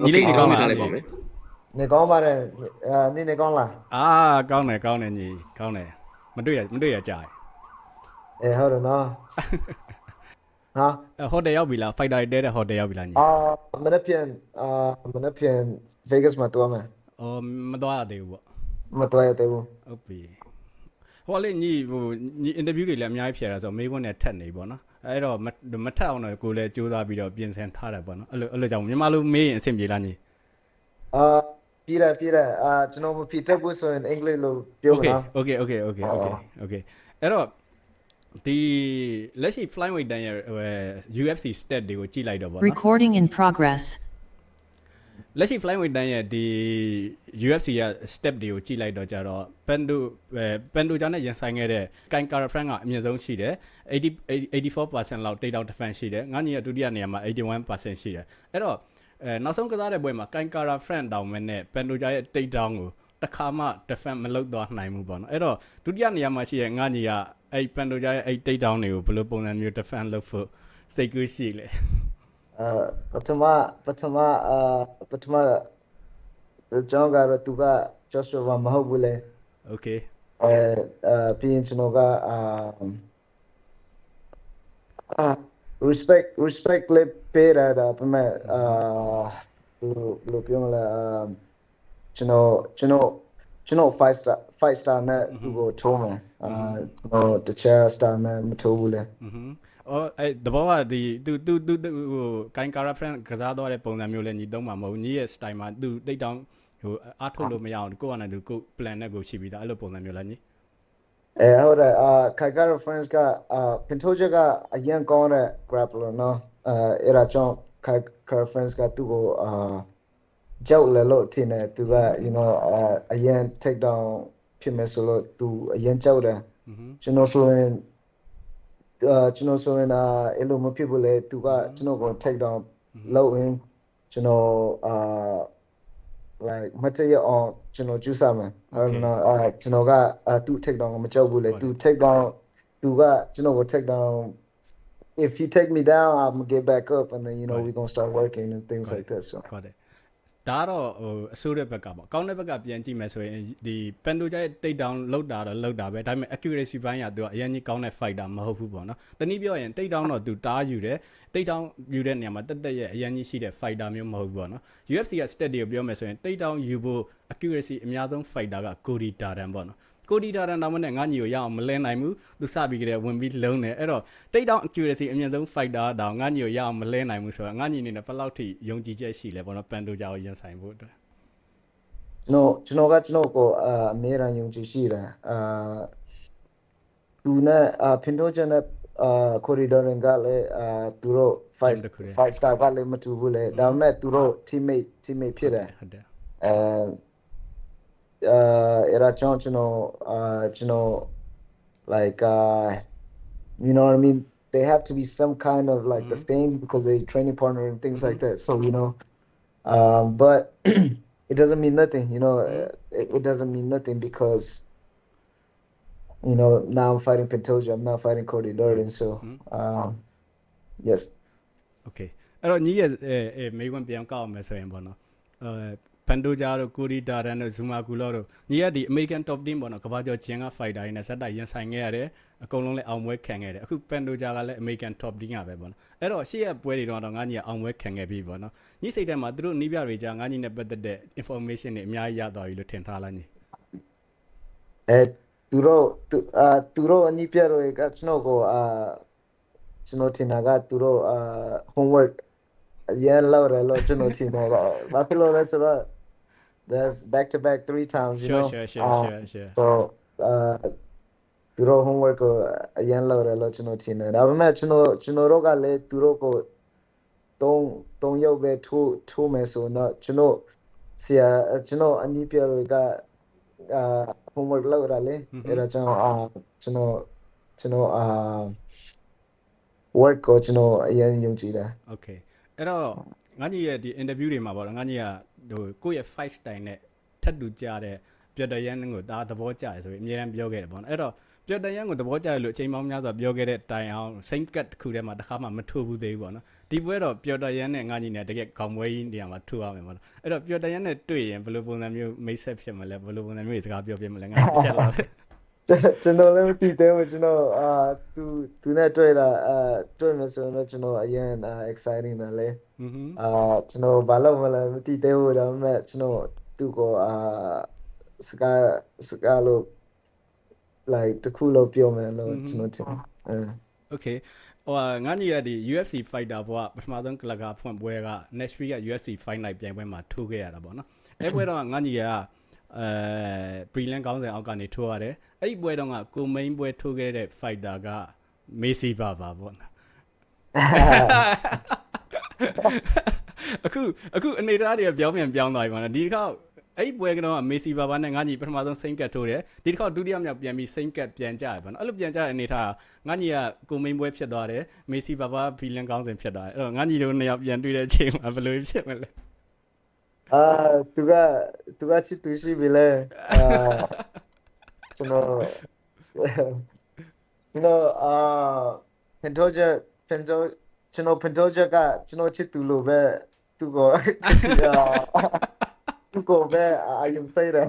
ညီလေးနေကောင်းလားထားလိုက်ပါမယ်နေကောင်းပါတယ်အာနေနေကောင်းလားအာကောင်းတယ်ကောင်းတယ်ညီကောင်းတယ်မတွေ့ရမတွေ့ရကြာတယ်အဲဟုတ်တယ်နော်ဟာအဲဟိုတယ်ရောက်ပြီလားဖိုက်တာတဲတဲ့ဟိုတယ်ရောက်ပြီလားညီအာမနေ့ပြန်အာမနေ့ပြန် Vegas မှာတွားမယ်အော်မသွားရသေးဘူးပေါ့မတွားရသေးဘူးဟုတ်ပြီဟိုလေညီဟိုညီအင်တာဗျူးတွေလည်းအများကြီးဖြေရတာဆိုမေးခွန်းနဲ့ထက်နေပေါ့နော် အဲ့တော့မမထက်အောင်တော့ကိုလည်းစူးစမ်းပြီးတော့ပြင်ဆင်ထားတယ်ပေါ့နော်အဲ့လိုအဲ့လိုကြောင့်မြန်မာလိုမေးရင်အဆင်ပြေလားညီအာပြည်ရပြည်ရအာကျွန်တော်မဖြစ်တဲ့ဘူးဆိုရင်အင်္ဂလိပ်လိုပြောမ Okay လား okay okay okay okay okay အဲ့တော့ဒီလက်ရှိ flyweight တန်းရဲ့ဟို UFC stat တွေကိုကြည့်လိုက်တော့ပေါ့နော် Recording in progress. လက်ရှိ flyweight တန်းရဲ့ဒီ UFC ရဲ့ step တွေကိုကြည့်လိုက်တော့ကြတော့ Pendo အဲ Pendo ကြောင့်နဲ့ရင်ဆိုင်ခဲ့တဲ့ Kai Kara Frank ကအမြင့်ဆုံးရှိတယ်80 84%လောက် take down defense ရှိတယ်ငါညီရဲ့ဒုတိယနေရာမှာ81%ရှိတယ်အဲ့တော့အဲနောက်ဆုံးကစားတဲ့ပွဲမှာ Kai Kara Frank တောင်မဲ့နဲ့ Pendo ကြောင့်ရဲ့ take down ကိုတစ်ခါမှ defense မလုပ်တော့နိုင်ဘူးပေါ့နော်အဲ့တော့ဒုတိယနေရာမှာရှိတဲ့ငါညီကအဲ့ Pendo ကြောင့်ရဲ့အဲ့ take down တွေကိုဘယ်လိုပုံစံမျိုး defense လုပ်ဖို့စိတ်ကူးရှိလဲ အာပထမပထမအာပထမကျွန်တော်ကတော့သူက Joshua မဟုတ်ဘူးလေ Okay အဲအပြင်ကျွန်တော်ကအာ respect respect လေးပေးရတာပြမဲ့အာဘယ်လိုပြောမလဲကျွန်တော်ကျွန်တော်ကျွန်တော် five star five star နဲ့သူ့ကိုထိုးမယ်အာကျွန်တော်တခြား star နဲ့မထိုးဘူးလေอือ အော်အဲတဘောကဒီသူသူသူဟိုကိုင်ကာရာဖရန်ကစားတော့တဲ့ပုံစံမျိုးလည်းညီသုံးမှာမဟုတ်ညီရဲ့ style မှာသူတိတ်တောင်းဟိုအားထုတ်လို့မရအောင်ကိုယ့်အနေနဲ့ကို plan နဲ့ကိုရှိပြီးသားအဲ့လိုပုံစံမျိုးလားညီအဲဟုတ်တယ်အာခိုင်ကာရာဖရန်ကအပင်ထိုချက်ကအရင်ကောင်းတဲ့ grappler နော်အဲအဲ့ဒါကြောင့်ခိုင်ကာရာဖရန်ကသူ့ကိုအာကြောက်လည်းလို့ထင်တယ်သူက you know အရင် take down ဖြစ်မယ်ဆိုလို့သူအရင်ကြောက်တယ်ကျွန်တော်ဆိုရင် ကျွန်တော်ဆိုရင်အာအဲ့လိုမဖြစ်ဘူးလေသူကကျွန်တော်ကို take down လုပ်ရင်ကျွန်တော်အာ like မတရအောင်ကျွန်တော်ကျူးစားမယ်အဲ့တော့အာကျွန်တော်ကအာသူ take down ကိုမကြောက်ဘူးလေသူ take down သူကကျွန်တော်ကို take down if you take me down I'm gonna get back up and then you know Right. we're going to start working and things Right. like that so ဟုတ်တယ် ဒါကတော့ဟိုအဆိုးတဲ့ဘက်ကပေါ့ကောင်းတဲ့ဘက်ကပြန်ကြည့်မယ်ဆိုရင်ဒီ Pendo ရဲ့ take down လောက်တာတော့လောက်တာပဲဒါပေမဲ့ accuracy ဘိုင်းကသူကအရင်ကြီးကောင်းတဲ့ fighter မဟုတ်ဘူးပေါ့နော်တနည်းပြောရင် take down တော့သူတားယူတယ် take down ယူတဲ့နေရာမှာတက်တက်ရဲ့အရင်ကြီးရှိတဲ့ fighter မျိုးမဟုတ်ဘူးပေါ့နော် UFC က stat တွေကိုပြောမယ်ဆိုရင် take down ယူဖို့ accuracy အများဆုံး fighter က Cody Darden ပေါ့နော် Cody Darden တောင်မှနဲ့ငါညီကိုရအောင်မလဲနိုင်ဘူးသူစပြီးကြတဲ့ဝင်ပြီးလုံးတယ်အဲ့တော့ take down accuracy အမြင့်ဆုံး fighter တောင်ငါညီကိုရအောင်မလဲနိုင်ဘူးဆိုတော့ငါညီအနေနဲ့ဘယ်လောက်ထိယုံကြည်ချက်ရှိလဲပေါ့နော် Pendo ကြောင်ရင်ဆိုင်ဖို့အတွက်ကျွန်တော်ကျွန်တော်ကကျွန်တော်ကိုအာအမေရန်ယုံကြည်ရှိတယ်အာသူနဲ့အာဖင်တိုချန်နဲ့အာကိုရီဒိုရင်ကလည်းအာသူတို့ five Team တစ်ခုတည်း five star ကလည်းမတူဘူးလေဒါပေမဲ့သူတို့ teammate teammate ဖြစ်တယ်ဟုတ်တယ်အဲ အာအဲ့ဒါကြောင့်ကျွန်တော်အာကျွန်တော် like uh you know what I mean they have to be some kind of like the same because they training partner and things like that so you know um but it doesn't mean nothing you know it, it doesn't mean nothing because you know now I'm fighting Pantoja I'm not fighting Cody Durden so um yes okay အဲ့တော့ညီရဲ့အဲအဲမေးခွန်းပြန်ကောက်အောင်မယ်ဆိုရင်ပေါ့နော်အဲ ဖန်တိုဂျာတို့ကိုရီဒါရန်တို့ဇူမာကူလောတို့ညီရဲ့ဒီ American Top Team ပေါ့နော်ကမ္ဘာကျော်ချင်းက fighter တွေနဲ့ဇက်တိုက်ရင်ဆိုင်ခဲ့ရတယ်အကုန်လုံးလည်းအောင်ပွဲခံခဲ့တယ်အခုဖန်တိုဂျာကလည်း American Top Team ကပဲပေါ့နော်အဲ့တော့ရှေ့ရပွဲတွေတော့ငါညီကအောင်ပွဲခံခဲ့ပြီပေါ့နော်ညီစိတ်ထဲမှာသူတို့နီးပြတွေကြာငါညီနဲ့ပတ်သက်တဲ့ information တွေအများကြီးရသွားပြီလို့ထင်ထားလားညီအဲသူတို့သူအာသူတို့အနိပြရောကကျွန်တော်ကိုအာကျွန်တော်ထင်တာကသူတို့အာ homework အရင်လောက်တယ်လို့ကျွန်တော်ထင်တော့ဘာဖြစ်လို့လဲဆိုတော့ that's back to back three times you sure know sure sure Um, sure sure so အာသူတို့ homework ကိုအရင်လောက်တယ်လို့ကျွန်တော်ထင်တယ်ဒါပေမဲ့ကျွန်တော်ကျွန်တော်တို့ကလည်းသူတို့ကိုတုံးတုံးရုပ်ပဲထိုးထိုးမယ်ဆိုတော့ကျွန်တော်ဆရာကျွန်တော်အနိပြရောကအာ homework လောက်ရလေအဲ့ဒါကြောင့်အာကျွန်တော်ကျွန်တော်အာ work ကိုကျွန်တော်အရင်ယုံကြည်တယ် Okay အဲ့တော့ ငါညီရဲ့ဒီ interview တွေမှာပေါ့နော်ငါညီကဟိုကိုယ့်ရဲ့ fight style နဲ့ထပ်တူကြတဲ့ပြတ်တရန်ကိုဒါသဘောကျတယ်ဆိုပြီးအများအားပြောခဲ့တယ်ပေါ့နော်အဲ့တော့ပျော်တန်ရန်ကိုသဘောကျတယ်လို့အချိန်ပေါင်းများစွာပြောခဲ့တဲ့တိုင်အောင် same cut တစ်ခုထဲမှာတစ်ခါမှမထိုးဘူးသေးဘူးပေါ့နော်ဒီပွဲတော့ပျော်တန်ရန်နဲ့ငါညီနဲ့တကယ်ကောင်းပွဲကြီးနေရာမှာထိုးရမယ်ပေါ့နော်အဲ့တော့ပျော်တန်ရန်နဲ့တွေ့ရင်ဘယ်လိုပုံစံမျိုးမိတ်ဆက်ဖြစ်မလဲဘယ်လိုပုံစံမျိုးတွေစကားပြောပြမလဲငါတစ်ချက်လောက် ကျွန်တော်လည်းမသိသေးဘူးကျွန်တော်အာသူသူနဲ့တွေ့တာအာတွေ့မယ်ဆိုတော့ကျွန်တော်အရင် exciting တယ်လေအာကျွန်တော်ဘာလို့မလဲမသိသေးဘူးဒါပေမဲ့ကျွန်တော်သူ့ကိုအာစကားစကားလို့ like တခုလို့ပြောမယ်လို့ကျွန်တော်ထင်အဲ okay ဟိုငါညီရဒီ UFC fighter ဘောကပထမဆုံးကလကာဖွင့်ပွဲက Nashville က UFC fight night ပြိုင်ပွဲမှာထိုးခဲ့ရတာပေါ့နော်အဲပွဲတော့ငါညီရက အဲ prelim ကောင်းစဉ်အောက်ကနေထိုးရတယ်အဲ့ဒီပွဲတော့ကကိုမိန်ပွဲထိုးခဲ့တဲ့ fighter ကမေဆီဘာဘာပေါ့နော်အခုအခုအနေအထားတွေကပြောင်းပြန်ပြောင်းသွားပြီပေါ့နော်ဒီတစ်ခါအဲ့ဒီပွဲကတော့မေဆီဘာဘာနဲ့ငါညီပထမဆုံးစိန်ကတ်ထိုးတယ်ဒီတစ်ခါဒုတိယမြောက်ပြန်ပြီးစိန်ကတ်ပြန်ကြရပေါ့နော်အဲ့လိုပြန်ကြတဲ့အနေအထားငါညီကကိုမိန်ပွဲဖြစ်သွားတယ်မေဆီဘာဘာဖီလန်ကောင်းစဉ်ဖြစ်သွားတယ်အဲ့တော့ငါညီတို့နှစ်ယောက်ပြန်တွေ့တဲ့အချိန်မှာဘယ်လိုဖြစ်မလဲ အာသူကသူကချစ်သူရှိပြီလေအာကျွန်တော်ကျွန်တော်အာဖန်တိုဂျာဖန်တိုကျွန်တော်ဖန်တိုဂျာကကျွန်တော်ချစ်သူလို့ပဲသူကိုသူကိုပဲအာယုံစိတ်တယ်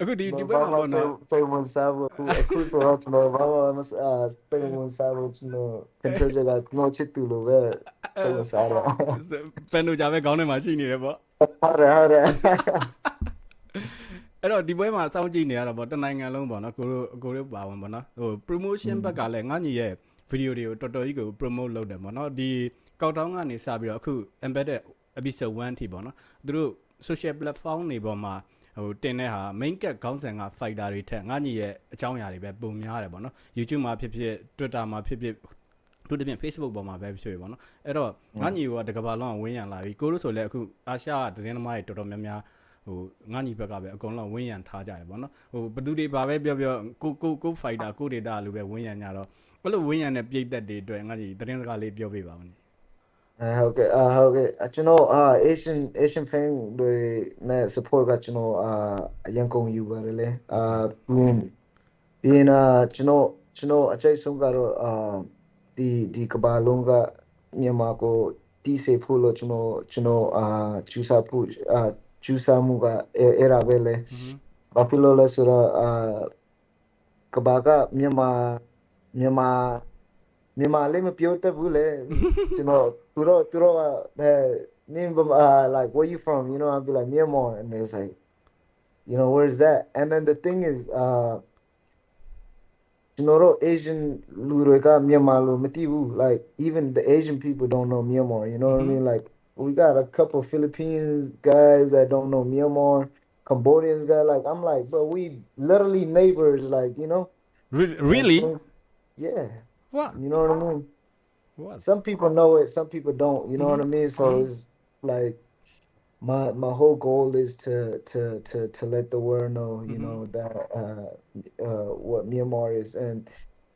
အခုဒီဒီပွဲမှာပေါ့နော်စိတ်ဝင်စားဖို့အခုအခုဆိုတော့ကျွန်တော်ဘာမှမစအာစိတ်ဝင်စားဖို့ကျွန်တော်ဖန်တိုဂျာကကျွန်တော်ချစ်သူလို့ပဲစိတ်ဝင်စားတယ်ပန်တို့ကြပဲခေါင်းထဲမှာရှိနေတယ်ပေါ့ဟုတ်တယ်ဟုတ်တယ်အဲ့တော့ဒီပွဲမှာစောင့်ကြည့်နေရတာပေါ့တနိုင်ငံလုံးပေါ့နော်ကိုတို့ကိုတို့ပါဝင်ပေါ့နော်ဟို promotion ဘက်ကလည်းငါညီရဲ့ video တွေကိုတော်တော်ကြီးကို promote လုပ်တယ်ပေါ့နော်ဒီကောက်တောင်းကနေစပြီးတော့အခု embedded episode 1အထိပေါ့နော်သူတို့ social platform တွေပေါ်မှာ ဟိုတင်တဲ့ဟာ main cat ခေါင်းစဉ်က fighter တွေထက်ငါညီရဲ့အကြောင်းအရာတွေပဲပုံများတယ်ပေါ့နော် YouTube မှာဖြစ်ဖြစ် Twitter မှာဖြစ်ဖြစ်သူတပြင်း Facebook ပေါ်မှာပဲဖြစ်ဖြစ်ပေါ့နော်အဲ့တော့ငါညီကတကဘာလုံးကဝင်းရံလာပြီကိုတို့ဆိုလည်းအခုအာရှကသတင်းသမားတွေတော်တော်များများဟိုငါညီဘက်ကပဲအကုန်လုံးဝင်းရံထားကြတယ်ပေါ့နော်ဟိုဘသူတွေဘာပဲပြောပြောကိုကိုကို fighter ကို data လိုပဲဝင်းရံကြတော့အဲ့လိုဝင်းရံတဲ့ပြည်သက်တွေအတွက်ငါညီသတင်းစကားလေးပြောပြပါဦးညီ အဲဟုတ်ကဲ့အာဟုတ်ကဲ့အကျွန်တော်အာ Asian Asian fan တွေနဲ့ support ကကျွန်တော်အာအရင်ကုန်ယူပါတယ်လေအာပြီးရင်ပြီးရင်အာကျွန်တော်ကျွန်တော်အချိတ်ဆုံးကတော့အာဒီဒီကဘာလုံးကမြန်မာကိုတီးစေဖို့လို့ကျွန်တော်ကျွန်တော်အာကျူစာဖို့အာကျူစာမှုကအဲအဲ့ဒါပဲလေဘာဖြစ်လို့လဲဆိုတော့အာကဘာကမြန်မာမြန်မာမြန်မာလေးမပြောတတ်ဘူးလေ you know, tu do, tu do, uh, like, where you from? You know, I'd be like, Myanmar. And they was like, you know, where's that? And then the thing is, uh, you know, Asian Ludoka, Myanmar, matibu, like, even the Asian people don't know Myanmar. You know what I mean? Like, we got a couple Philippines guys that don't know Myanmar, Cambodians guy. Like, I'm like, bro, we literally neighbors. Like, you know? Re- really Yeah. what You know what I mean? What some people know it, some people don't. You know what I mean? So Mhm. it's like my my whole goal is to to to to let the world know, you Mhm. know, that uh uh what Myanmar is and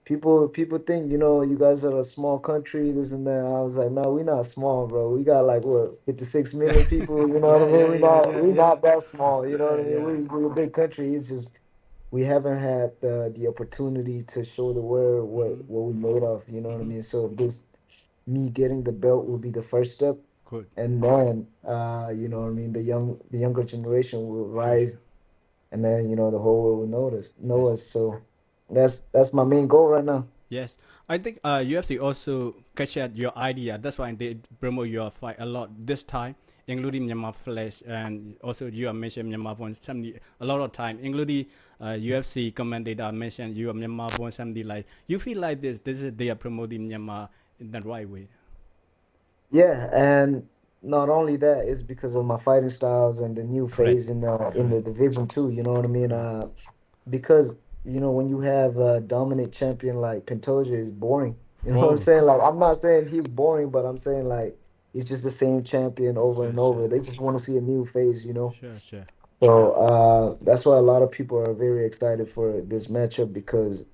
people people think, you know, you guys are a small country, this and that. I was like, no, we're not small, bro. We got like what 56 million people, you know what I Yeah, mean? yeah, we yeah, not yeah, we yeah. not that small, you know what I Yeah, mean? yeah. We we're a big country. It's just we haven't had the the opportunity to show the world what Mhm. what we made of, you know what I Mhm. mean? So this me getting the belt will be the first step good and then uh you know I mean the young the younger generation will rise and then you know the whole world will notice know Yes. us so that's that's my main goal right now Yes, I think uh, UFC also catch at your idea. That's why they promote your fight a lot this time, including Myanmar Flash and also you have mentioned Myanmar 70 a lot of time, including uh, UFC commentator mentioned you are Myanmar Born 70 like you feel like this. This is they are promoting Myanmar in the right way. yeah and not only that it's because of my fighting styles and the new phase in the in the division too you know what I mean? Uh because you know when you have a dominant champion like Pantoja is boring. You know what I'm saying? Like I'm not saying he's boring but I'm saying like he's just the same champion over Sure, and sure. over they just want to see a new phase you know? Sure, sure. So uh, that's why a lot of people are very excited for this matchup because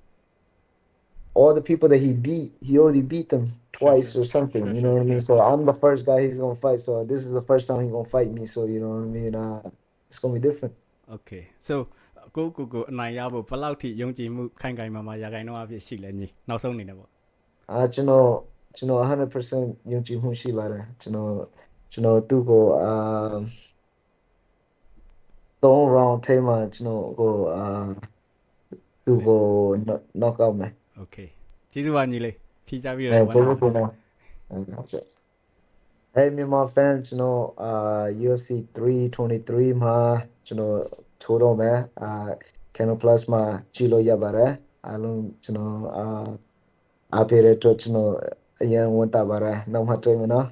all the people that he beat, he already beat them twice sure. or something. Sure, you sure, know what I mean? sure. So I'm the first guy he's gonna fight. So this is the first time he's gonna fight me. So you know what I mean? Uh, it's gonna be different. Okay. So ကိုကိုကိုအနိုင်ရဖို့ဘယ်လောက်ထိယုံကြည်မှုခိုင်ခိုင်မာမာရာခိုင်နှုန်းအဖြစ်ရှိလဲညီနောက်ဆုံးအနေနဲ့ပေါ့ အာကျွန်တော်ကျွန်တော်100%ယုံကြည်မှုရှိပါတယ်ကျွန်တော်ကျွန်တော်သူ့ကိုအာ3 round ထဲမှာကျွန်တော်ကိုအာသူ့ကို knock- knock out မယ် โอเคကျေးဇူးပါညီလေးဖြေချပြီး အဲ တော့ ကျွန်တော်ကိုနော်ဟုတ်ကဲ့အဲမြန်မာ fan ကျွန်တော်အာ UFC 323မှာကျွန်တော်ထိုးတော့မယ်အာ Canon Plus မှာကြည့်လို့ရပါတယ်အားလုံးကျွန်တော်အာအားပေးတဲ့အတွက်ကျွန်တော်အရင်ဝန်တာပါတယ်နောက်မှတွေ့မယ်နော်